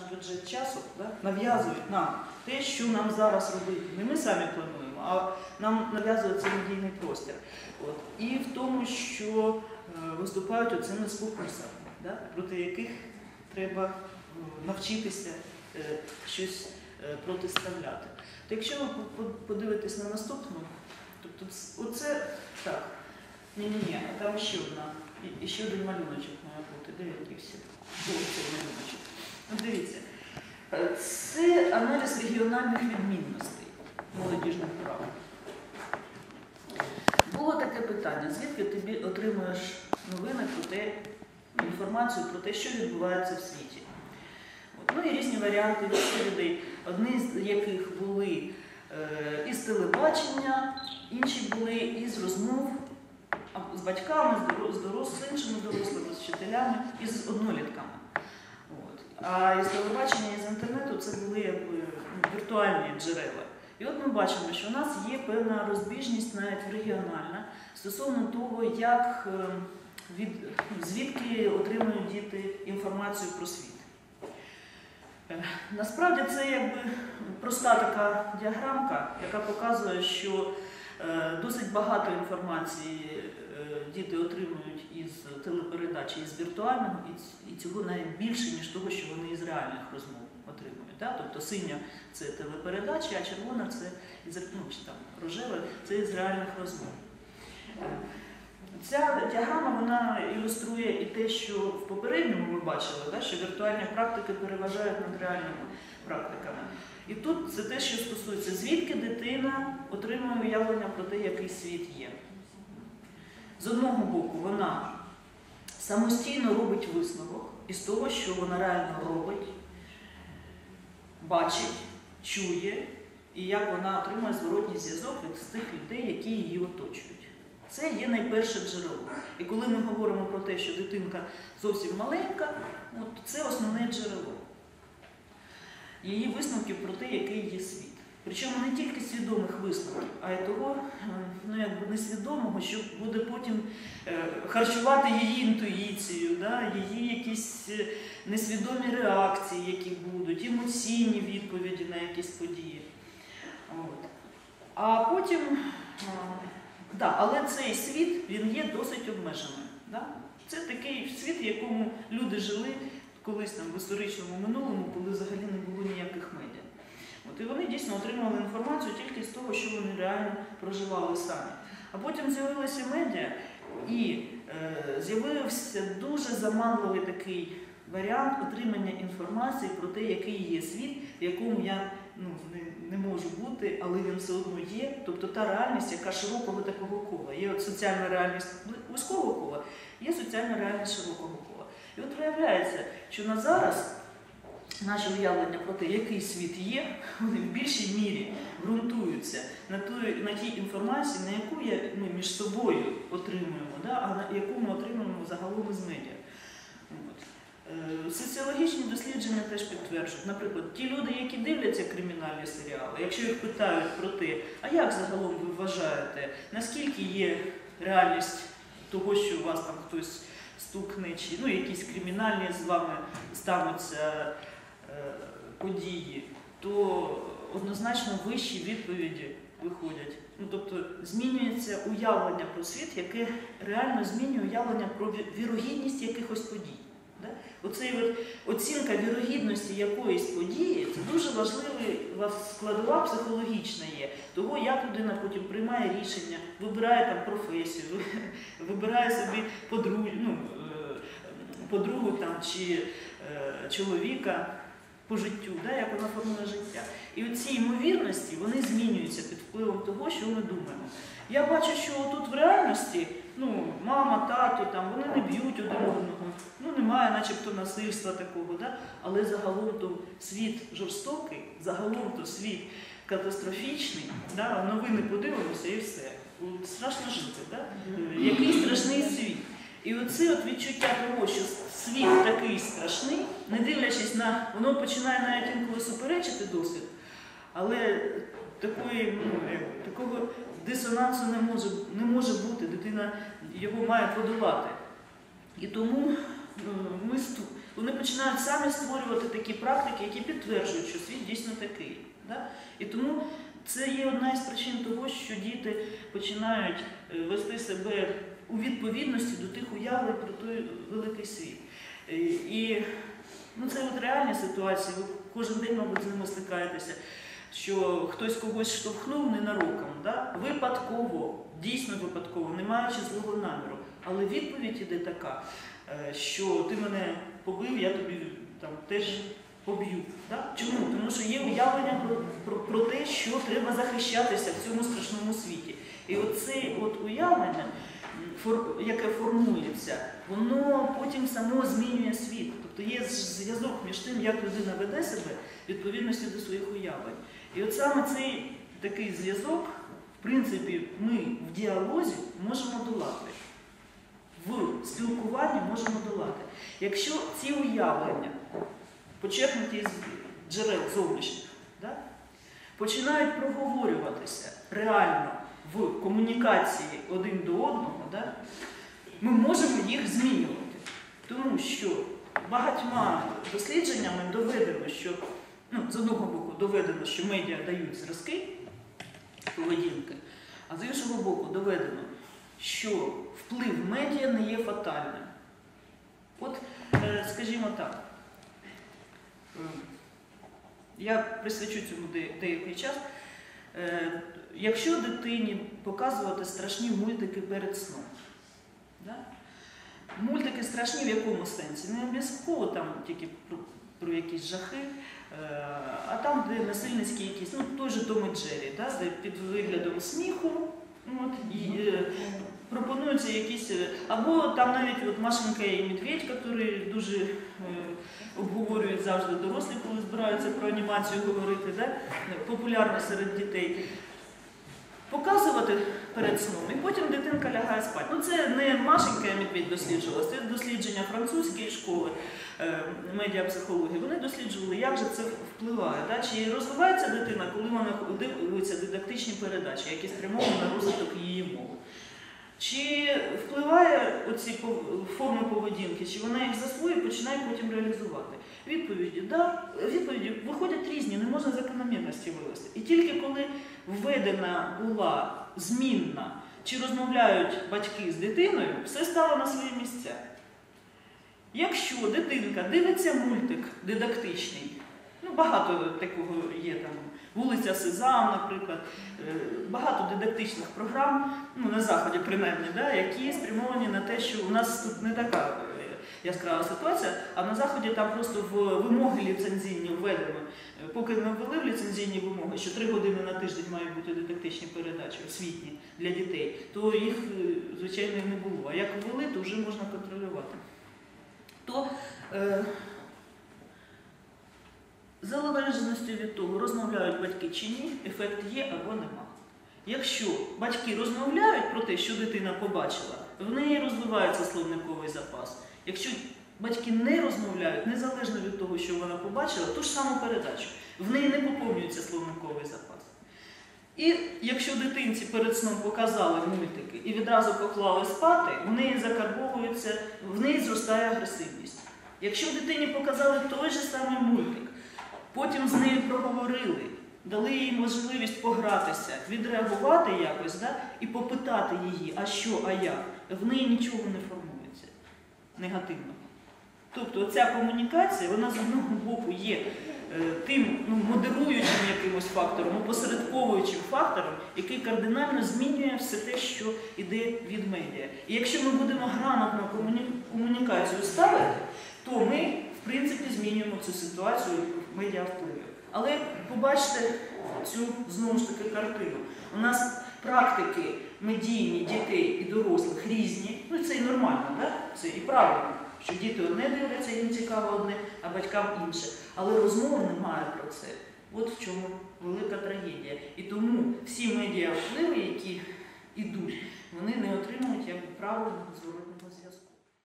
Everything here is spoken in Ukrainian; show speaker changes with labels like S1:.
S1: наш бюджет часу, да, нав'язують нам те, що нам зараз робити. Не ми самі плануємо, а нам нав'язує цей медійний простір. От. І в тому, що е, виступають оцими спокусами, да, проти яких треба е, навчитися е, щось протиставляти. То якщо ви по- по- подивитесь на наступну, тобто оце так. Ні-ні-ні, а там ще одна. І, ще один малюночок має бути. Де дівся? Ось цей малюночок. Ну, дивіться. Е, Це аналіз регіональних відмінностей молодіжних прав. Було таке питання, звідки ти отримуєш новини про те, інформацію про те, що відбувається в світі. Ну і різні варіанти відповідей, одні з яких були е, із телебачення, інші були із розмов з батьками, з іншими дорослими, з вчителями і з однолітками. А із телебачення і з інтернету це були якби, ну, віртуальні джерела. І от ми бачимо, що у нас є певна розбіжність навіть регіональна стосовно того, як е, від, звідки отримують діти інформацію про світ. Е, Насправді це якби проста така діаграмка, яка показує, що е, досить багато інформації діти отримують із телепередачі, із віртуального, і цього навіть більше, ніж того, що вони із реальних розмов отримують. Тобто синя це телепередача, а червона це із ну, чи там рожева це із реальних розмов. Е, Ця діаграма вона ілюструє і те, що в попередньому ми бачили, да, що віртуальні практики переважають над реальними практиками. І тут це те, що стосується, звідки дитина отримує уявлення про те, який світ є. З одного боку, вона самостійно робить висновок із того, що вона реально робить, бачить, чує, і як вона отримує зворотній зв'язок від тих людей, які її оточують. Це є найперше джерело. І коли ми говоримо про те, що дитинка зовсім маленька, от це основне джерело. Її висновків про те, який є світ. Причому не тільки свідомих висновків, а й того е, ну, якби несвідомого, що буде потім е, харчувати її інтуїцію, да, її якісь е, несвідомі реакції, які будуть, емоційні відповіді на якісь події. От. А потім, да, але цей світ він є досить обмеженим. Да? Це такий світ, в якому люди жили колись там в історичному минулому, коли взагалі не було ніяких медіа. От, і вони дійсно отримали інформацію тільки з того, що вони реально проживали самі. А потім з'явилися медіа, і е, з'явився дуже заманливий такий варіант отримання інформації про те, який є світ, в якому я ну, не, не можу бути, але він все одно є. Тобто та реальність, яка широкого такого кола. Є от соціальна реальність вузького кола, є соціальна реальність широкого кола. І от виявляється, що на зараз наші уявлення про те, який світ є, вони в більшій мірі ґрунтуються на той, на тій інформації, на яку я, ми між собою отримуємо, да, а на яку ми отримуємо загалом із медіа. От. Е, Соціологічні дослідження теж підтверджують. Наприклад, ті люди, які дивляться кримінальні серіали, якщо їх питають про те, а як загалом ви вважаєте, наскільки є реальність того, що у вас там хтось стукне, чи ну, якісь кримінальні з вами стануться події, то однозначно вищі відповіді виходять. Ну, тобто змінюється уявлення про світ, яке реально змінює уявлення про вірогідність якихось подій. Да? Оцей от оцінка вірогідності якоїсь події це дуже важлива складова психологічна є, того, як людина потім приймає рішення, вибирає там професію, вибирає собі подругу, ну, е, подругу там, чи е, чоловіка по життю, да, як вона формує життя. І оці ймовірності вони змінюються під впливом того, що ми думаємо. Я бачу, що тут в реальності ну, мама, тато, там, вони не б'ють один одного, ну немає начебто насильства такого, да? але загалом то світ жорстокий, загалом то світ катастрофічний, да? новини подивимося і все. Страшно жити, да? Який страшний світ. І оце от відчуття того, що світ такий страшний, не дивлячись на, воно починає навіть інколи суперечити досвід, але такої, ну, такого дисонансу не може, не може бути, дитина його має подолати. І тому ну, ми Вони починають самі створювати такі практики, які підтверджують, що світ дійсно такий. Да? І тому це є одна із причин того, що діти починають е, вести себе у відповідності до тих уявлень про той великий світ. Е, І ну, це от реальні ситуації. Ви кожен день, мабуть, з ними стикаєтеся, що хтось когось штовхнув ненароком, да? випадково, дійсно випадково, не маючи злого наміру. Але відповідь іде така, е, що ти мене побив, я тобі там теж поб'ю. Да? Чому? Тому що є уявлення про, про, про те, що треба захищатися в цьому страшному світі. І оце от уявлення, яке формується, воно потім само змінює світ. Тобто є зв'язок між тим, як людина веде себе відповідності до своїх уявлень. І от саме цей такий зв'язок, в принципі, ми в діалозі можемо долати. В спілкуванні можемо долати. Якщо ці уявлення, почерпнуті з джерел зовнішніх, да, починають проговорюватися реально в комунікації один до одного, да, ми можемо їх змінювати. Тому що багатьма дослідженнями доведено, що ну, з одного боку доведено, що медіа дають зразки поведінки, а з іншого боку доведено, що вплив медіа не є фатальним. От, е, скажімо так, е, я присвячу цьому деякий час. Е, Якщо дитині показувати страшні мультики перед сном, да? мультики страшні в якому сенсі? Не обов'язково там тільки про, про якісь жахи, е, а там, де насильницькі якісь, ну той же Том і Джері, да? де під виглядом сміху. От, і, е, пропонуються якісь, або там навіть от Машенька і Медведь, які дуже е, обговорюють завжди дорослі, коли збираються про анімацію говорити, да? популярно серед дітей. Показувати перед сном, і потім дитинка лягає спати. Ну це не Машенька і Медведь досліджувала, це дослідження французької школи е, медіапсихології. Вони досліджували, як же це впливає. Да? Чи розвивається дитина, коли вона дивиться дидактичні передачі, які спрямовані на розвиток її мови. Чи впливає оці форми поведінки, чи вона їх засвоює починає потім реалізувати? Відповіді, да, відповіді виходять різні, не можна закономірності вивести. І тільки коли введена була змінна, чи розмовляють батьки з дитиною, все стало на свої місця. Якщо дитинка дивиться мультик дидактичний, ну багато такого є там, вулиця Сезам, наприклад, е, багато дидактичних програм, ну на заході принаймні, да, які спрямовані на те, що у нас тут не така е, яскрава ситуація, а на заході там просто в вимоги ліцензійні введено. Е, Поки не ввели в ліцензійні вимоги, що три години на тиждень мають бути дидактичні передачі освітні для дітей, то їх, звичайно, не було. А як ввели, то вже можна контролювати. То залежності від того, розмовляють батьки чи ні, ефект є або нема. Якщо батьки розмовляють про те, що дитина побачила, в неї розвивається словниковий запас. Якщо батьки не розмовляють, незалежно від того, що вона побачила, ту ж саму передачу, в неї не поповнюється словниковий запас. І якщо дитинці перед сном показали мультики і відразу поклали спати, в неї закарбовується, в неї зростає агресивність. Якщо дитині показали той же самий мультик, потім з нею проговорили, дали їй можливість погратися, відреагувати якось да, і попитати її, а що, а як, в неї нічого не формується негативного. Тобто ця комунікація, вона з одного боку є е, тим ну, модеруючим якимось фактором, опосередковуючим фактором, який кардинально змінює все те, що йде від медіа. І якщо ми будемо грамотно комуні- комунікацію ставити, то ми, в принципі, змінюємо цю ситуацію в медіавпливі. Але побачте цю знову ж таки картину. У нас практики медійні дітей і дорослих різні. Ну це і нормально, так? Це і правильно, що діти одне дивляться, їм цікаво одне, а батькам інше. Але розмови немає про це. От в чому велика трагедія. І тому всі медіа впливи, які йдуть, вони не отримують як правильного зворотного зв'язку.